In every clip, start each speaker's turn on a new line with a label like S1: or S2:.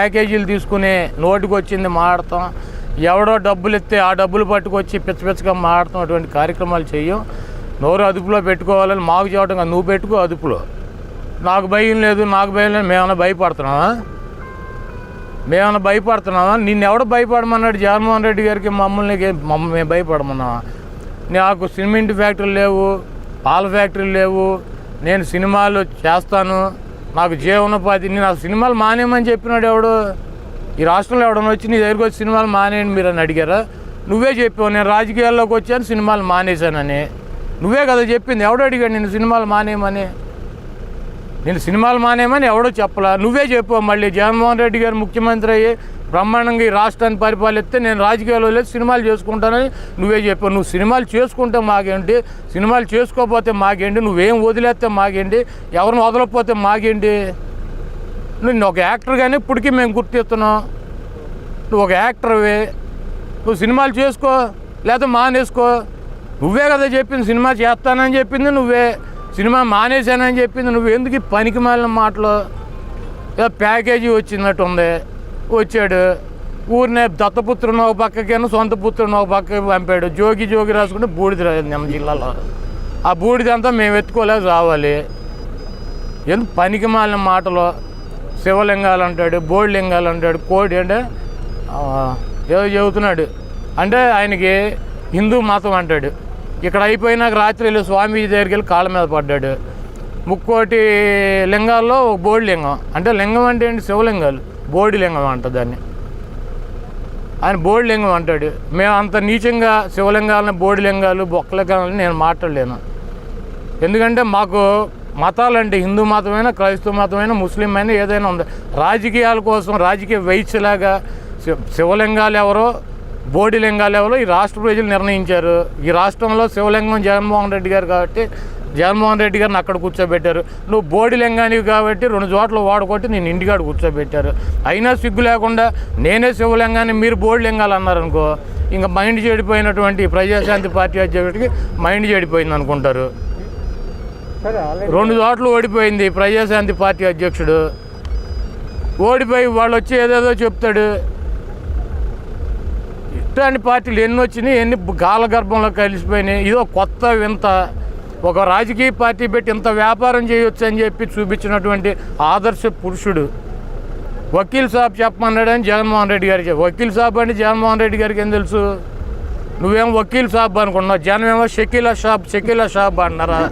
S1: ప్యాకేజీలు తీసుకుని నోటికి వచ్చింది మాడతాం. ఎవడో డబ్బులు ఇస్తే ఆ డబ్బులు పట్టుకొచ్చి పిచ్చ పిచ్చగా మాడతాం అటువంటి కార్యక్రమాలు చెయ్యం. నోరు అదుపులో పెట్టుకోవాలని మాకు చెప్పడం కాదు, నువ్వు పెట్టుకో అదుపులో. నాకు భయం లేదు నాకు భయం లేదు మేమన్నా భయపడుతున్నావా? మేమన్నా భయపడుతున్నావా? నిన్ను ఎవడ భయపడమన్నాడు. జగన్మోహన్ రెడ్డి గారికి మమ్మల్ని గే- మేము భయపడమన్నావా? నాకు సిమెంట్ ఫ్యాక్టరీలు లేవు పాల ఫ్యాక్టరీలు లేవు. నేను సినిమాలు చేస్తాను. నాకు జీవనోపాధి నేను ఆ సినిమాలు మానేయమని చెప్పినాడు ఎవడు? ఈ రాష్ట్రంలో ఎవడన్నా వచ్చి నీ దగ్గరికి వచ్చి సినిమాలు మానేయండి మీరు అని అడిగారా? నువ్వే చెప్పావు నేను రాజకీయాల్లోకి వచ్చాను సినిమాలు మానేశానని. నువ్వే కదా చెప్పింది ఎవడు అడిగాడు నేను సినిమాలు మానేయమని? నేను సినిమాలు మానేమని ఎవడో చెప్పలా. నువ్వే చెప్పావు మళ్ళీ జగన్మోహన్ రెడ్డి గారు ముఖ్యమంత్రి అయ్యి బ్రహ్మాండంగా ఈ రాష్ట్రాన్ని పరిపాలిస్తే నేను రాజకీయాల్లో లేదు సినిమాలు చేసుకుంటానని నువ్వే చెప్పావు నువ్వు సినిమాలు చేసుకుంటే మాకేంటి? సినిమాలు చేసుకోకపోతే మాకేంటి? నువ్వేం వదిలేస్తే మాకేంటి? ఎవరిని వదలకపోతే మాకేంటి? నువ్వు ఒక యాక్టర్గానే ఇప్పటికీ మేము గుర్తిస్తున్నాం. నువ్వు ఒక యాక్టర్వే. నువ్వు సినిమాలు చేసుకో లేదా మానేసుకో. నువ్వే కదా చెప్పింది సినిమా చేస్తానని చెప్పింది నువ్వే. సినిమా మానేశానని చెప్పింది నువ్వు ఎందుకు పనికి మాలిన మాటలు? ఏదో ప్యాకేజీ వచ్చినట్టు ఉంది. వచ్చాడు. ఊరినే దత్తపుత్రుని ఒక పక్కకేను సొంత పుత్రుని ఒక పక్కకి పంపాడు. జోగి జోగి రాసుకుంటే బూడిద రాదు మన జిల్లాలో. ఆ బూడిదంతా మేము ఎత్తుకోలేక రావాలి. ఎందుకు పనికి మాలిన మాటలు? శివలింగాలు అంటాడు బోడి లింగాలు అంటాడు కోడి అంటే ఏదో చెబుతున్నాడు. అంటే ఆయనకి హిందూ మతం అంటాడు. ఇక్కడ అయిపోయినాక రాత్రి వెళ్ళి స్వామీజీ దగ్గరికి వెళ్ళి కాళ్ళ మీద పడ్డాడు. ముక్కోటి లింగాల్లో ఒక బోడి లింగం. అంటే లింగం అంటే ఏంటి? శివలింగాలు. బోడి లింగం అంట దాన్ని. ఆయన బోడి లింగం అంటాడు. మేము అంత నీచంగా శివలింగాలను బోడి లింగాలు బొక్కలింగాలని నేను మాట్లాడలేను. ఎందుకంటే మాకు మతాలంటే హిందూ మతమైనా క్రైస్తవ మతమైనా ముస్లిం అయినా ఏదైనా ఉంది. రాజకీయాల కోసం రాజకీయ వైశ్యలాగా శివ- శివలింగాలు ఎవరో బోడి లింగాలు ఎవరో ఈ రాష్ట్ర ప్రజలు నిర్ణయించారు. ఈ రాష్ట్రంలో శివలింగం జగన్మోహన్ రెడ్డి గారు కాబట్టి జగన్మోహన్ రెడ్డి గారిని అక్కడ కూర్చోబెట్టారు. నువ్వు బోడి లింగానివి కాబట్టి రెండు చోట్ల వాడుకొట్టి నేను ఇంటికాడ కూర్చోబెట్టారు. అయినా సిగ్గు లేకుండా నేనే శివలింగాన్ని మీరు బోడి లింగాలు అన్నారనుకో ఇంకా మైండ్ చెడిపోయినటువంటి ప్రజాశాంతి పార్టీ అధ్యక్షుడికి మైండ్ చెడిపోయింది అనుకుంటారు రెండు చోట్ల ఓడిపోయింది ప్రజాశాంతి పార్టీ అధ్యక్షుడు. ఓడిపోయి వాళ్ళు వచ్చి ఏదేదో చెప్తాడు. ఇట్లాంటి పార్టీలు ఎన్ని వచ్చినాయి ఎన్ని గాలగర్భంలో కలిసిపోయినాయి ఇదో కొత్త వింత. ఒక రాజకీయ పార్టీ పెట్టి ఇంత వ్యాపారం చేయొచ్చు అని చెప్పి చూపించినటువంటి ఆదర్శ పురుషుడు. వకీల్ సాబ్ చెప్పమన్నాడని జగన్మోహన్ రెడ్డి గారికి వకీల్ సాబ్ అంటే జగన్మోహన్ రెడ్డి గారికి ఏం తెలుసు? నువ్వేం వకీల్ సాబ్ అనుకున్నావు జనమేమో షకీలా షాబ్ షకీలా షాబ్ అన్నారా?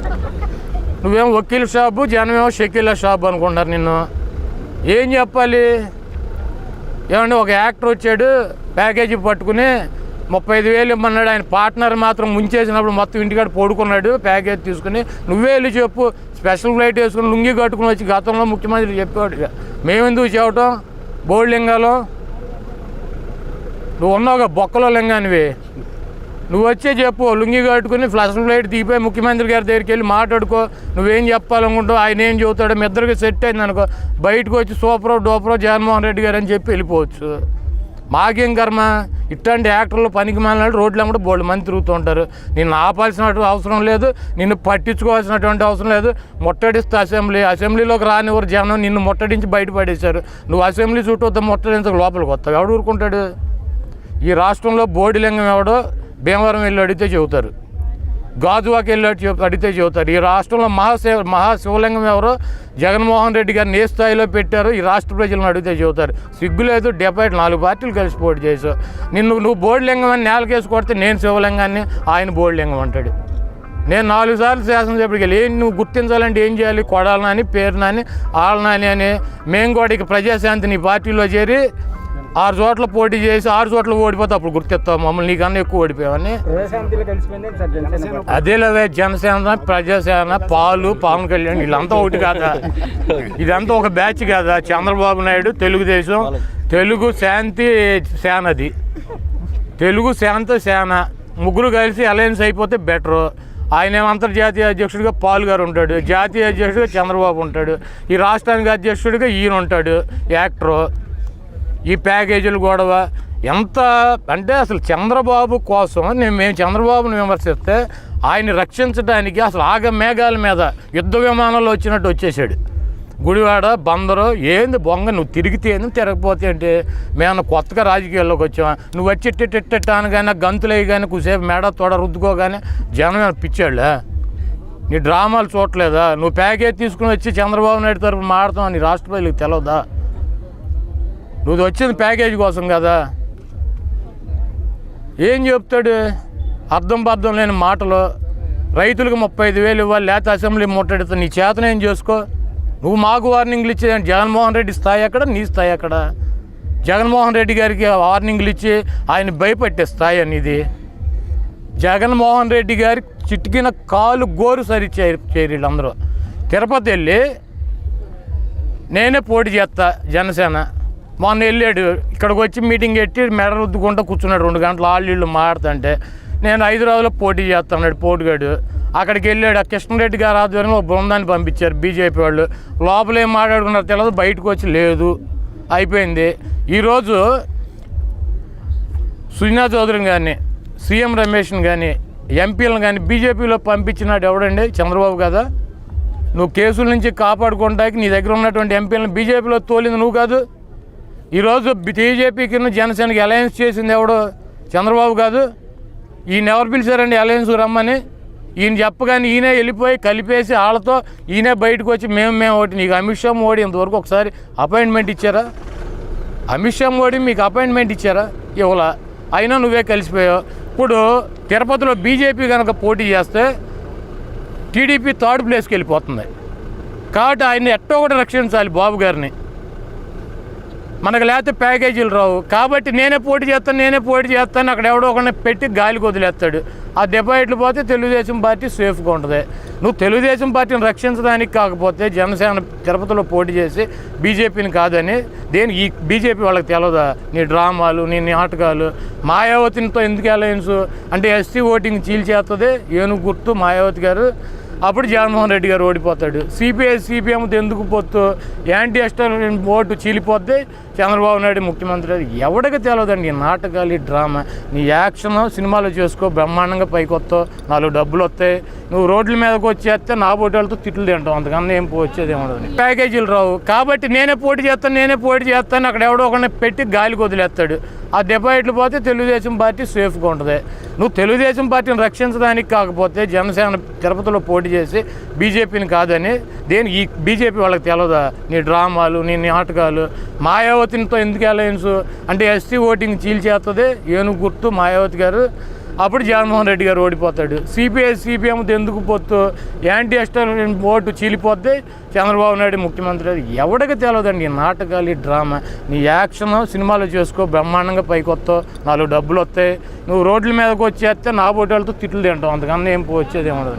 S1: నువ్వేం వకీల్ షాబు జనమేమో షకీలా షాబ్ అనుకుంటారు నిన్ను. ఏం చెప్పాలి? ఏమండి ఒక యాక్టర్ వచ్చాడు ప్యాకేజీ పట్టుకుని ముప్పై ఐదు వేలు ఇమ్మన్నాడు. ఆయన పార్ట్నర్ మాత్రం ముంచేసినప్పుడు మొత్తం ఇంటికాడ పడుకున్నాడు ప్యాకేజ్ తీసుకుని. నువ్వే వెళ్ళి చెప్పు స్పెషల్ ఫ్లైట్ వేసుకుని లుంగి కట్టుకుని వచ్చి గతంలో ముఖ్యమంత్రి చెప్పాడు ఇక. మేమెందుకు చెప్పటం? బోర్డు లింగాలు. నువ్వు ఉన్నావుగా బొక్కలో లింగానివి. నువ్వు వచ్చే చెప్పు లుంగి కట్టుకుని ఫ్లష్ ఫ్లైట్ దిగిపోయి ముఖ్యమంత్రి గారి దగ్గరికి వెళ్ళి మాట్లాడుకో. నువ్వేం చెప్పాలనుకుంటావు ఆయన ఏం చెబుతాడో. మీ ఇద్దరికి సెట్ అయింది అనుకో. బయటకు వచ్చి సూపరో డోపరో జగన్మోహన్ రెడ్డి గారు అని చెప్పి వెళ్ళిపోవచ్చు. మాకేం కర్మ? ఇట్లాంటి యాక్టర్లు పనికి మాలినాడు రోడ్లు కూడా బోళ్ళు మంది తిరుగుతుంటారు. నిన్ను ఆపాల్సిన అవసరం లేదు. నిన్ను పట్టించుకోవాల్సినటువంటి అవసరం లేదు. ముట్టడిస్తే అసెంబ్లీ. అసెంబ్లీలోకి రానివ్వరు జనం నిన్ను ముట్టడించి బయటపడేశారు నువ్వు అసెంబ్లీ చుట్టూ ముట్టడించక లోపలికి వస్తావు. ఎవడు ఊరుకుంటాడు? ఈ రాష్ట్రంలో బోడిలింగం ఎవడో? భీమవరం వెళ్ళి అడిగితే చెబుతారు. గాజువాకి వెళ్ళి అడి- అడిగితే చెబుతారు. ఈ రాష్ట్రంలో మహాశివ మహాశివలింగం ఎవరో జగన్మోహన్ రెడ్డి గారిని ఏ స్థాయిలో పెట్టారో ఈ రాష్ట్ర ప్రజలను అడిగితే చెబుతారు. సిగ్గు లేదు డెబ్బై నాలుగు పార్టీలు కలిసి పోటీ చేసావు నిన్ను నువ్వు బోర్డులింగం అని నేలకేసి కొడితే నేను శివలింగాన్ని ఆయన బోర్డులింగం అంటాడు. నేను నాలుగు సార్లు శాసనసభకి వెళ్ళి ఏం నువ్వు గుర్తించాలంటే ఏం చేయాలి? కొడాలని పేరు నాని అని మేము కూడా ఇక ప్రజాశాంతి నీ పార్టీలో చేరి ఆరు చోట్ల పోటీ చేసి ఆరు చోట్ల ఓడిపోతే అప్పుడు గుర్తిస్తావు. మమ్మల్ని నీకన్నా ఎక్కువ ఓడిపోయావని. అదేలేవే జనసేన ప్రజాసేన పాలు పవన్ కళ్యాణ్ వీళ్ళంతా ఒకటి కాదా? ఇదంతా ఒక బ్యాచ్ కాదా? చంద్రబాబు నాయుడు తెలుగుదేశం తెలుగు శాంతి సేనది తెలుగు శాంతి సేన ముగ్గురు కలిసి అలయన్స్ అయిపోతే బెటరు ఆయన ఏమో అంతర్జాతీయ అధ్యక్షుడిగా పాల్ గారు ఉంటాడు. జాతీయ అధ్యక్షుడిగా చంద్రబాబు ఉంటాడు. ఈ రాష్ట్రానికి అధ్యక్షుడిగా ఈయన ఉంటాడు. యాక్టరు. ఈ ప్యాకేజీలు గొడవ ఎంత అంటే అసలు చంద్రబాబు కోసం నేను మేము చంద్రబాబుని విమర్శిస్తే ఆయన్ని రక్షించడానికి అసలు ఆగ మేఘాల మీద యుద్ధ విమానంలో వచ్చినట్టు వచ్చేసాడు. గుడివాడ బందరు ఏంది బొంగ నువ్వు తిరిగితే ఏంది తిరగపోతే ఏంటి? మేము కొత్తగా రాజకీయాల్లోకి వచ్చాం. నువ్వు వచ్చి ఇట్టిట్టిట్ట అనగానే కానీ వేయగానే కుసేపు మేడ తోడ రుద్దుకోగానే జనం పిచ్చాళ్ళే? నీ డ్రామాలు చూడలేదా నువ్వు ప్యాకేజ్ తీసుకుని వచ్చి చంద్రబాబు నాయుడు తరఫున మాడతావు నీ రాష్ట్రపతికి తెలియదా తెలవదా? నువ్వు వచ్చింది ప్యాకేజ్ కోసం కదా. ఏం చెప్తాడు? అర్థం బర్థం లేని మాటలు. రైతులకు ముప్పై ఐదు వేలు ఇవ్వాలి లేత అసెంబ్లీ ముట్టడితే నీ చేతన ఏం చేసుకో? నువ్వు మాకు వార్నింగ్లు ఇచ్చే జగన్మోహన్ రెడ్డి స్థాయి అక్కడ నీ స్థాయి అక్కడ జగన్మోహన్ రెడ్డి గారికి వార్నింగ్లు ఇచ్చి ఆయన భయపెట్టే స్థాయి అనేది. జగన్మోహన్ రెడ్డి గారి చిటికిన కాలు గోరు సరి చేయరు వీళ్ళందరూ తిరుపతి వెళ్ళి నేనే పోటీ చేస్తా జనసేన. మొన్న వెళ్ళాడు. ఇక్కడికి వచ్చి మీటింగ్ పెట్టి మెడ రుద్దుకుంటూ కూర్చున్నాడు రెండు గంటలు. వాళ్ళు వీళ్ళు మాడుతుంటే నేను హైదరాబాద్లో పోటీ చేస్తున్నాడు పోటీగాడు. అక్కడికి వెళ్ళాడు. ఆ కృష్ణారెడ్డి గారు ఆధ్వర్యంలో ఒక బృందాన్ని పంపించారు బీజేపీ వాళ్ళు. లోపల ఏం మాట్లాడుకున్నారో తెలియదు బయటకు వచ్చి లేదు. అయిపోయింది. ఈరోజు సుజనా చౌదరిని కానీ సీఎం రమేష్ని కానీ ఎంపీలను కానీ బీజేపీలో పంపించినాడు ఎవడండి? చంద్రబాబు కదా. నువ్వు కేసుల నుంచి కాపాడుకోవడానికి నీ దగ్గర ఉన్నటువంటి ఎంపీలను బీజేపీలో తోలింది నువ్వు కాదు. ఈరోజు టీజేపీ కింద జనసేనకి అలయన్స్ చేసింది ఎవడు చంద్రబాబు కాదు. ఈయన ఎవరు పిలిచారండి అలయన్స్ రమ్మని? ఈయన చెప్పగానే ఈయనే వెళ్ళిపోయి కలిపేసి వాళ్ళతో ఈయనే బయటకు వచ్చి మేము మేము ఒకటి నీకు అమిత్ షా మోడీ ఇంతవరకు ఒకసారి అపాయింట్మెంట్ ఇచ్చారా? అమిత్ షా మోడీ మీకు అపాయింట్మెంట్ ఇచ్చారా? ఇవ్వలా. అయినా నువ్వే కలిసిపోయావు. ఇప్పుడు తిరుపతిలో బీజేపీ కనుక పోటీ చేస్తే టీడీపీ థర్డ్ ప్లేస్కి వెళ్ళిపోతుంది. కాబట్టి ఆయన్ని ఎట్టో కూడా రక్షించాలి బాబు గారిని. మనకు లేకపోతే ప్యాకేజీలు రావు. కాబట్టి నేనే పోటీ చేస్తాను నేనే పోటీ చేస్తాను. అక్కడ ఎవడో ఒకరిని పెట్టి గాలికి వదిలేస్తాడు. ఆ డిపాజిట్లు పోతే తెలుగుదేశం పార్టీ సేఫ్గా ఉంటుంది. నువ్వు తెలుగుదేశం పార్టీని రక్షించడానికి కాకపోతే జనసేన తిరుపతిలో పోటీ చేసి బీజేపీని కాదని దేని ఈ బీజేపీ వాళ్ళకి తెలియదా నీ డ్రామాలు నీ నాటకాలు. మాయావతినితో ఎందుకు అలయన్స్? అంటే ఎస్సీ ఓటింగ్ చీల్చేస్తుంది ఏనుగు గుర్తు మాయావతి గారు. అప్పుడు జగన్మోహన్ రెడ్డి గారు ఓడిపోతాడు. సిపిఐ సిపిఎంతో ఎందుకు పొత్తు? యాంటీ ఎస్టాబ్లిష్మెంట్ ఓటు చీలిపోతే చంద్రబాబు నాయుడు ముఖ్యమంత్రి ఎవడికి తెలియదండి నాటకాలు ఈ డ్రామా. నీ యాక్షన్ సినిమాలు చేసుకో బ్రహ్మాండంగా పైకి వస్తావు నాలుగు డబ్బులు వస్తాయి. నువ్వు రోడ్ల మీదకి వచ్చేస్తే నా పోటీలతో తిట్లు తింటావు. అంతకన్నా ఏం వచ్చేది ఏముండదు ప్యాకేజీలు రావు. కాబట్టి నేనే పోటీ చేస్తాను నేనే పోటీ చేస్తాను అక్కడ ఎవడో ఒకరిని పెట్టి గాలికి వదిలేస్తాడు. ఆ డిపాజిట్లు పోతే తెలుగుదేశం పార్టీ సేఫ్గా ఉంటుంది. నువ్వు తెలుగుదేశం పార్టీని రక్షించడానికి కాకపోతే జనసేన తిరుపతిలో పోటీ చేసి బీజేపీని కాదని దేని ఈ బీజేపీ వాళ్ళకి తెలియదా నీ డ్రామాలు నీ నాటకాలు. మాయావతినితో ఎందుకు అలయన్స్ అంటే ఎస్సీ ఓటింగ్ చీల్చేస్తుంది ఏనుగు గుర్తు మాయావతి గారు. అప్పుడు జగన్మోహన్ రెడ్డి గారు ఓడిపోతాడు. సిపిఐ సిపిఎంతో ఎందుకు పొత్తు యాంటీ ఎస్టాబ్లిష్మెంట్ ఓటు చీలిపోతే చంద్రబాబు నాయుడు ముఖ్యమంత్రి ఎవడికి తెలియదండి నాటకాలు ఈ డ్రామా? నీ యాక్షన్ సినిమాలు చేసుకో బ్రహ్మాండంగా పైకి వస్తావు నాలుగు డబ్బులు వస్తాయి. నువ్వు రోడ్ల మీదకి వచ్చేస్తే నా పోటీలతో తిట్లు తింటావు. అంతకన్నా ఏం వచ్చేది ఏముండదు